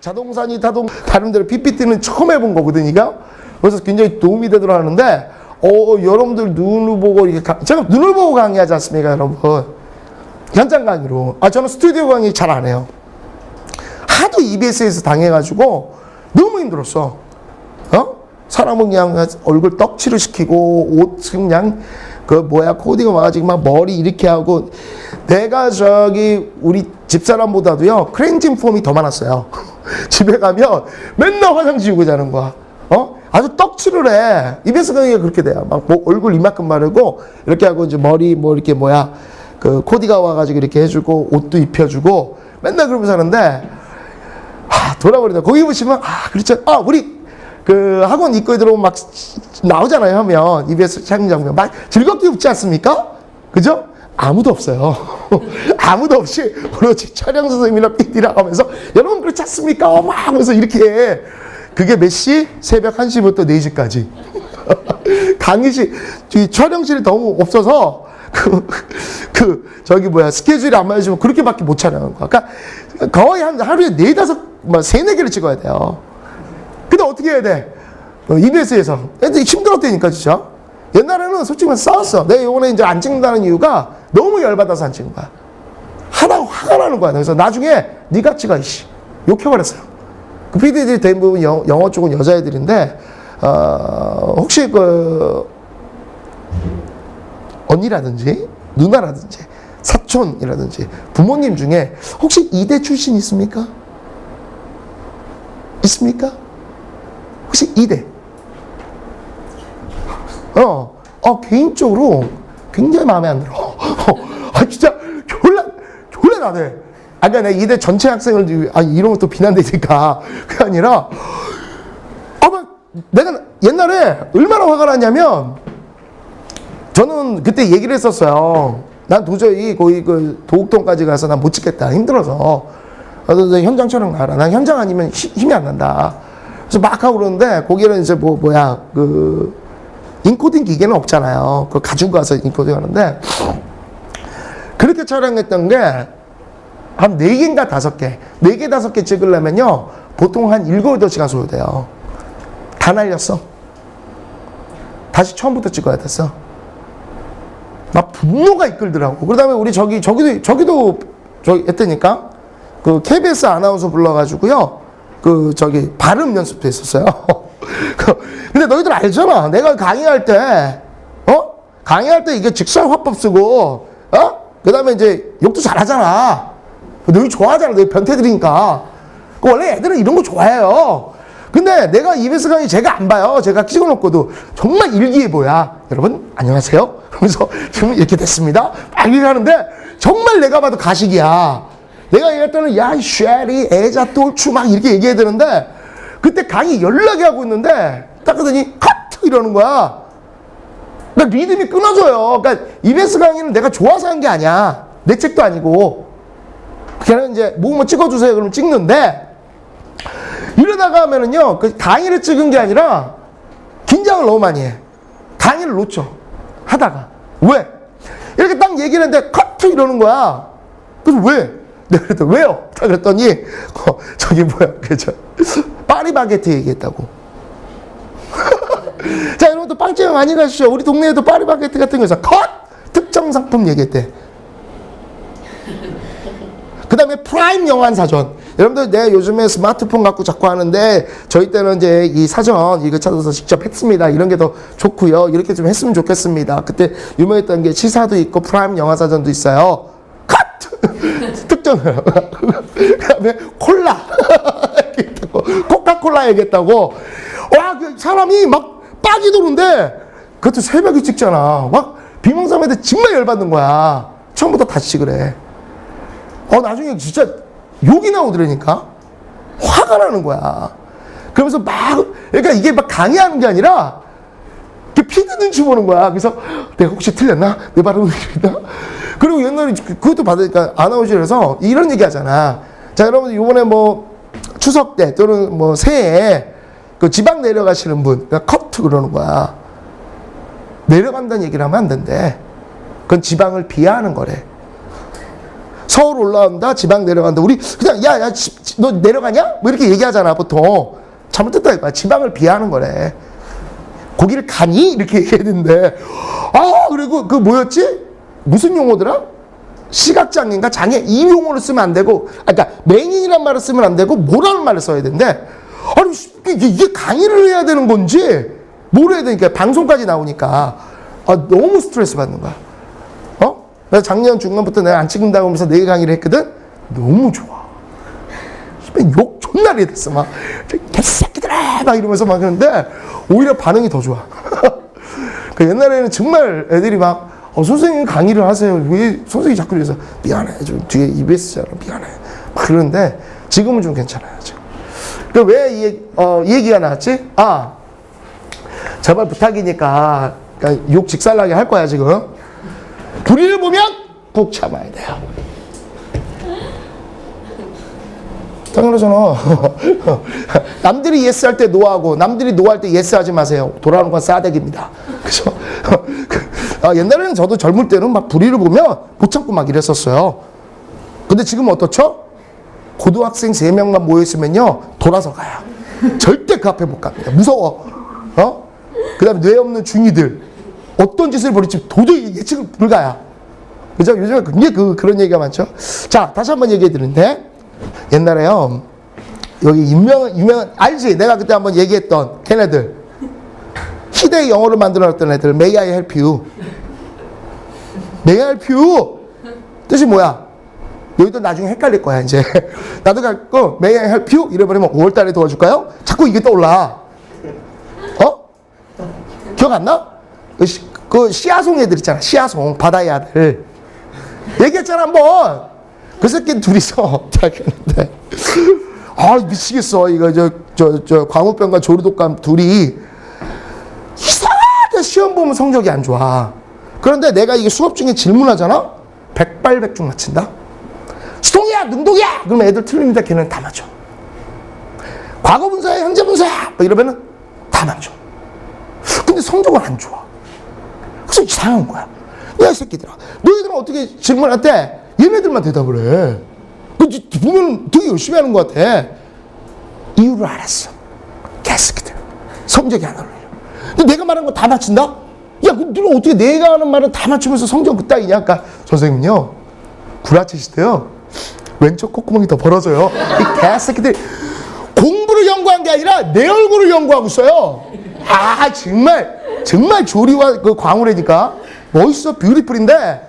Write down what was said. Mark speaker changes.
Speaker 1: 자동산이 타동 다른 데로 PPT는 처음 해본 거거든요. 그래서 굉장히 도움이 되더라 하는데 어 여러분들 눈을 보고 이렇게 가- 제가 눈을 보고 강의하지 않습니까, 여러분? 현장 강의로. 아 저는 스튜디오 강의 잘 안 해요. 하도 EBS에서 당해가지고 너무 힘들었어. 어? 사람은 그냥 얼굴 떡칠을 시키고 옷 그냥 그 뭐야 코디가 와가지고 막 머리 이렇게 하고 내가 저기 우리 집사람보다도요 크렌징 폼이 더 많았어요. 집에 가면 맨날 화장 지우고 자는 거야. 어? 아주 떡칠을 해. EBS 강의가 그렇게 돼요. 막 뭐 얼굴 이만큼 바르고 이렇게 하고 이제 머리 뭐 이렇게 뭐야 그 코디가 와가지고 이렇게 해주고 옷도 입혀주고 맨날 그러면서 하는데 아, 돌아버린다. 거기 보시면, 아, 그렇죠. 아, 우리, 그, 학원 입구에 들어오면 막 나오잖아요. 하면. EBS 촬영 장면. 막 즐겁게 웃지 않습니까? 그죠? 아무도 없어요. 아무도 없이, 오로지 촬영 선생님이랑 PD랑 하면서, 여러분 그렇지 않습니까? 막 하면서 이렇게 해. 그게 몇 시? 새벽 1시부터 4시까지. 강의실, 이 촬영실이 너무 없어서, 그, 그, 저기 뭐야, 스케줄이 안 맞으면 그렇게밖에 못 촬영한 거야. 그러니까 거의 한 하루에 네 다섯, 뭐, 세네 개를 찍어야 돼요. 근데 어떻게 해야 돼? 어, EBS에서. 애들이 힘들었다니까, 진짜. 옛날에는 솔직히 말해서 싸웠어. 내가 이번에 이제 안 찍는다는 이유가 너무 열받아서 안 찍은 거야. 하다가 화가 나는 거야. 그래서 나중에 네가 찍어, 이씨. 욕해버렸어요. 그 PD들이 대부분 영, 영어 쪽은 여자애들인데, 어, 혹시 그, 언니라든지, 누나라든지, 사촌이라든지, 부모님 중에 혹시 이대 출신 있습니까? 있습니까? 혹시 이대? 어, 어, 개인적으로 굉장히 마음에 안 들어. 아, 진짜, 졸라, 졸라 나대. 아까 그러니까 내가 이대 전체 학생을, 아, 이런 것도 비난되니까. 그게 아니라, 아, 막, 내가 옛날에 얼마나 화가 났냐면, 저는 그때 얘기를 했었어요. 난 도저히 거기 그 도곡동까지 가서 난 못 찍겠다. 힘들어서. 그래서 현장 촬영 가라. 난 현장 아니면 히- 힘이 안 난다. 그래서 막 하고 그러는데 거기는 이제 뭐, 뭐야, 그, 인코딩 기계는 없잖아요. 그거 가지고 가서 인코딩 하는데, 그렇게 촬영했던 게, 한 4개인가 5개. 4개, 5개 찍으려면요, 보통 한 7, 8시간 소요돼요. 다 날렸어. 다시 처음부터 찍어야 됐어. 막 분노가 이끌더라고. 그 다음에 우리 저기, 저기도, 저기도, 저기 했다니까? 그 KBS 아나운서 불러가지고요. 그, 저기, 발음 연습도 했었어요. 그, 근데 너희들 알잖아. 내가 강의할 때, 어? 강의할 때 이게 직설 화법 쓰고, 어? 그 다음에 이제 욕도 잘하잖아. 너희 좋아하잖아. 너희 변태들이니까. 그 원래 애들은 이런 거 좋아해요. 근데 내가 EBS 강의 제가 안 봐요. 제가 찍어놓고도 정말 일기예보야. 여러분 안녕하세요. 그러면서 지금 이렇게 됐습니다. 막 이렇게 하는데 정말 내가 봐도 가식이야. 내가 얘기할 때는 야, 이 쉐리, 애자, 똘추 막 이렇게 얘기해야 되는데 그때 강의 연락이 하고 있는데 딱 하더니 카트 이러는 거야. 그러니까 리듬이 끊어져요. 그러니까 EBS 강의는 내가 좋아서 한 게 아니야. 내 책도 아니고. 걔는 이제 뭐 찍어주세요. 그러면 찍는데 이러다가 하면은요, 그 강의를 찍은 게 아니라 긴장을 너무 많이 해. 강의를 놓쳐. 하다가. 왜? 이렇게 딱 얘기를 했는데 커트 이러는 거야. 그래서 왜? 내가 그랬더니 왜요? 딱 그랬더니 어, 저기 뭐야 그저 파리바게트 얘기했다고. 자 여러분들 빵집에 많이 가시죠. 우리 동네에도 파리바게트 같은 거에서 컷 특정 상품 얘기했대. 그 다음에 프라임 영환 사전. 여러분들 내가 요즘에 스마트폰 갖고 자꾸 하는데 저희 때는 이제 이 사전 이거 찾아서 직접 했습니다. 이런 게 더 좋고요. 이렇게 좀 했으면 좋겠습니다. 그때 유명했던 게 치사도 있고 프라임 영화 사전도 있어요. 컷! 특정을. 그 다음에 콜라. 얘기했다고. 코카콜라 얘기했다고. 와, 그 사람이 막 빠지도는데 그것도 새벽에 찍잖아. 막 비몽사매들 정말 열받는 거야. 처음부터 다시 그래. 어, 나중에 진짜 욕이 나오더라니까? 화가 나는 거야. 그러면서 막, 그러니까 이게 막 강의하는 게 아니라, 그 피드 눈치 보는 거야. 그래서 내가 혹시 틀렸나? 내 발음이 틀렸나? 그리고 옛날에 그- 그것도 받으니까 아나운서에서 이런 얘기 하잖아. 자, 여러분, 이번에 뭐 추석 때 또는 뭐 새해에 그 지방 내려가시는 분, 그러니까 커트 그러는 거야. 내려간다는 얘기를 하면 안 된대. 그건 지방을 비하하는 거래. 서울 올라온다, 지방 내려간다. 우리 그냥 야, 야, 지- 지- 너 내려가냐? 뭐 이렇게 얘기하잖아, 보통. 잘못됐다 이거야. 지방을 비하하는 거래. 거기를 가니? 이렇게 얘기해야 되는데. 아, 그리고 그 뭐였지? 무슨 용어더라? 시각장애인가 장애 이 용어를 쓰면 안 되고, 아, 그러니까 맹인이란 말을 쓰면 안 되고 뭐라는 말을 써야 되는데, 아니 이게, 강의를 해야 되는 건지 뭘 해야 되니까 방송까지 나오니까 아, 너무 스트레스 받는 거야. 어? 나 작년 중간부터 내가 안 찍는다고 하면서 네 강의를 했거든. 너무 좋아. 욕 존나 리 됐어 막 개새끼들아 막 이러면서 막 그러는데 오히려 반응이 더 좋아. 그 옛날에는 정말 애들이 막 어, 선생님 강의를 하세요. 왜 선생님이 자꾸 이래서 미안해. 좀 뒤에 EBS잖아. 미안해. 막 그러는데 지금은 좀 괜찮아요. 지금. 그왜이 얘기- 어, 이 얘기가 나왔지? 아 제발 부탁이니까 그러니까 욕 직살나게 할 거야 지금. 불의를 보면 꾹 참아야 돼요. 당연하잖아. 남들이 예스 할 때 노하고 남들이 노할 때 예스 하지 마세요. 돌아오는 건 싸대기입니다. 그죠? 아, 옛날에는 저도 젊을 때는 막 불의를 보면 못 참고 막 이랬었어요. 근데 지금 어떻죠? 고등학생 세명만 모여있으면요, 돌아서 가요. 절대 그 앞에 못 갑니다. 무서워. 어? 그 다음에 뇌 없는 중이들. 어떤 짓을 벌일지 도저히 예측 불가야. 그죠? 요즘에 굉장히 그, 그런 얘기가 많죠. 자, 다시 한번 얘기해 드리는데, 옛날에요, 여기 유명한, 유명한, 알지? 내가 그때 한번 얘기했던 걔네들. 희대 영어를 만들어 놨던 애들, May I help you? You? 뜻이 뭐야? 여기도 나중에 헷갈릴 거야, 이제. 나도 help you? 이래버리면 5월달에 도와줄까요? 자꾸 이게 떠올라. 어? 기억 안 나? 그, 시, 그 시아송 애들 있잖아. 시아송 바다의 아들. 얘기했잖아 한번. 그 새끼 둘이서 자기한테 아 미치겠어 이거 저 저 저 광우병과 조류독감 둘이 이상하게 시험 보면 성적이 안 좋아. 그런데 내가 이게 수업 중에 질문하잖아. 백발백중 맞힌다. 수동이야 능동이야 그러면 애들 틀립니다. 걔는 다 맞춰. 과거 분사야 현재 분사야 뭐 이러면은 다 맞춰. 근데 성적은 안 좋아. 그래서 이상한 거야. 야, 이 새끼들아. 너희들은 어떻게 질문할 때 얘네들만 대답을 해. 그, 보면 되게 열심히 하는 것 같아. 이유를 알았어. 개새끼들. 성적이 안 어울려. 근데 내가 말한 거 다 맞춘다? 야, 그 너는 어떻게 내가 하는 말은 다 맞추면서 성적 그따위냐? 아까 선생님요. 구라치실 때요. 왼쪽 콧구멍이 더 벌어져요. 이 개새끼들. 공부를 연구한 게 아니라 내 얼굴을 연구하고 있어요. 아, 정말, 정말 조리와 그 광우래니까 멋있어, 뷰티풀인데